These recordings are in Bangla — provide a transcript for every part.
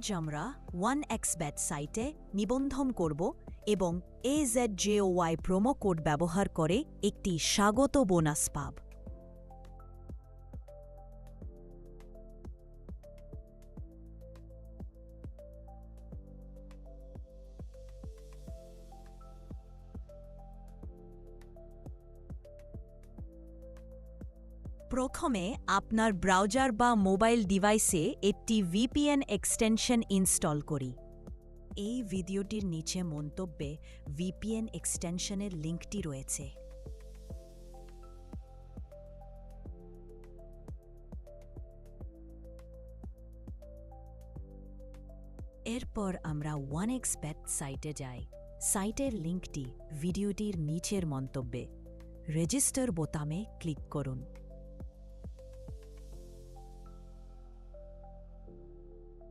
আজ আমরা ওয়ান এক্স ব্যাট সাইটে নিবন্ধন করব এবং A Z Y promo code ব্যবহার করে একটি স্বাগত বোনাস পাব। প্রথমে আপনার ব্রাউজার বা মোবাইল ডিভাইসে একটি ভিপিএন এক্সটেনশন ইনস্টল করি। এই ভিডিওটির নিচে মন্তব্যে ভিপিএন এক্সটেনশনের লিঙ্কটি রয়েছে। এরপর আমরা ওয়ান এক্স ব্যাট সাইটে যাই। সাইটের লিঙ্কটি ভিডিওটির নিচের মন্তব্যে। রেজিস্টার বোতামে ক্লিক করুন।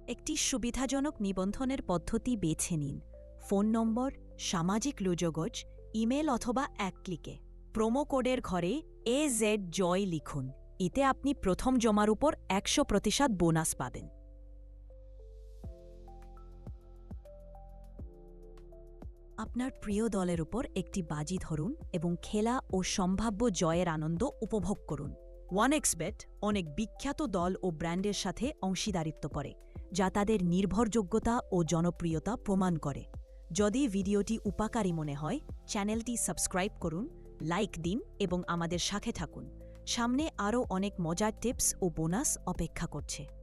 একটি সুবিধাজনক নিবন্ধনের পদ্ধতি বেছে নিন। ফোন নম্বর, সামাজিক লুজোগজ ইমেল অথবা এক ক্লিকে। প্রোমো কোডের ঘরে এ জেড জয় লিখুন। এতে আপনি প্রথম জমার উপর একশো প্রতিশত বোনাস পাবেন। আপনার প্রিয় দলের উপর একটি বাজি ধরুন এবং খেলা ও সম্ভাব্য জয়ের আনন্দ উপভোগ করুন। ওয়ান এক্সবেট অনেক বিখ্যাত দল ও ব্র্যান্ডের সাথে অংশীদারিত্ব করে। যা তাদের নির্ভরযোগ্যতা ও জনপ্রিয়তা প্রমাণ করে। যদি ভিডিওটি উপকারী মনে হয়, চ্যানেলটি সাবস্ক্রাইব করুন, লাইক দিন এবং আমাদের সাথে থাকুন। সামনে আরও অনেক মজার টিপস ও বোনাস অপেক্ষা করছে।